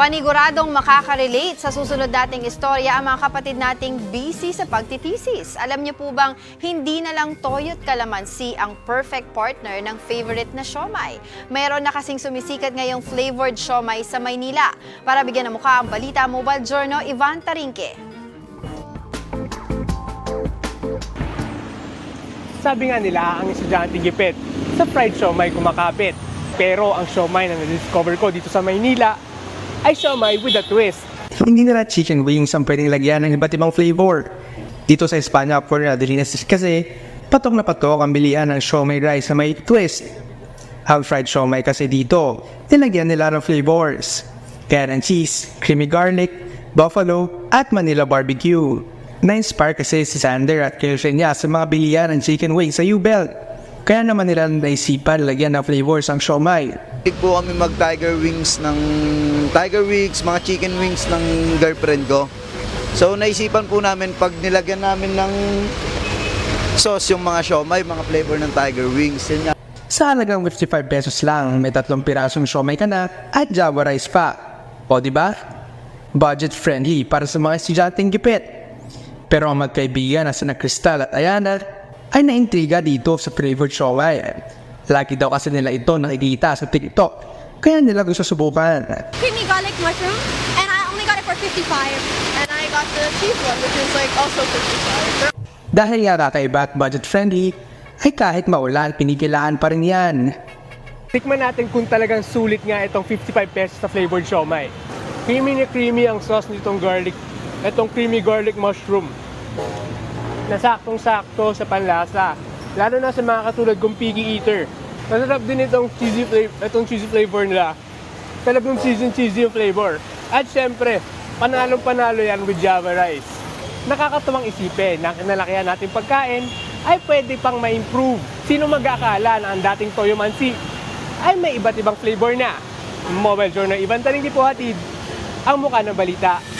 Paniguradong makaka-relate sa susunod nating istorya ang mga kapatid nating busy sa pagtitisis. Alam niyo po bang hindi na lang toyo't kalamansi ang perfect partner ng favorite na siomay? Mayroon na kasing sumisikat ngayong flavored siomay sa Maynila. Para bigyan ng mukha ang balita, Mobile Journal, Ivan Tarinque. Sabi nga nila, ang estudyante gipit sa fried siomay kumakapit. Pero ang siomay na na-discover ko dito sa Maynila ay siomay with a twist. Hindi nila chicken wings ang pwedeng lagyan ng iba't ibang flavor. Dito sa Espanya, Korea, Dilinas kasi patok na patok ang bilian ng siomay rice na may twist. Ang fried siomay kasi dito, nilagyan nila ng flavors. Kaya ng cheese, creamy garlic, buffalo, at Manila barbecue. Na-inspire kasi si Sander at Kelsey niya sa mga bilian ng chicken wings sa U-Belt. Kaya naman nila naisipan lagyan ng flavors ang siomay. Big po kami mag tiger wings ng tiger wings, mga chicken wings ng girlfriend ko. So naisipan po namin pag nilagyan namin ng sauce yung mga siomay, mga flavor ng tiger wings. Yun nga. Sa halagang 55 pesos lang, may tatlong pirasong siomay ka na at java rice pa. O di ba? Budget friendly para sa mga estudyanteng gipit. Pero ang magkaibigan na sina Crystal at Ayana ay naintriga dito sa flavored siomay. Lagi daw kasi nila ito nakikita sa TikTok. Kaya nila gusto subukan. creamy garlic mushroom, and I only got it for 55. And I got the cheese one, which is like also 55. Dahil nga kakaiba at budget friendly, ay kahit maulan, pinigilaan pa rin yan. Tikman natin kung talagang sulit nga itong 55 pesos sa flavored siomay. Creamy na creamy ang sauce nitong garlic, itong creamy garlic mushroom. Nasaktong-sakto sa panlasa. Lalo na sa mga katulad kong piggy eater. Masarap din itong cheesy flavor, itong cheesy flavor nila. Talagang season cheesy yung flavor. At syempre, panalong panalo yan with java rice. Nakakatuwang isipin na kinalakihan natin pagkain ay pwede pang ma-improve. Sino mag-akala na ang dating toyo mansi ay may iba't ibang flavor na? Mobile Journal Ivan Taringi po hatid ang mukha ng balita.